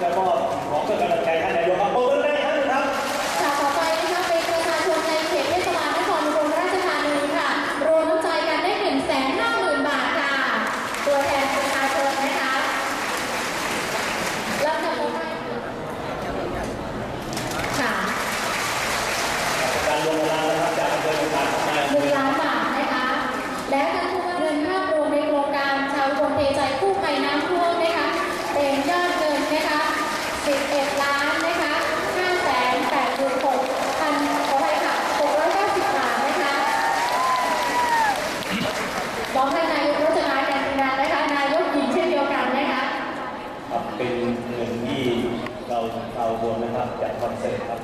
และมอบของเพื่อกำลังใจท่านนายกครับ นะครับจากคอนเสิร์ตครับ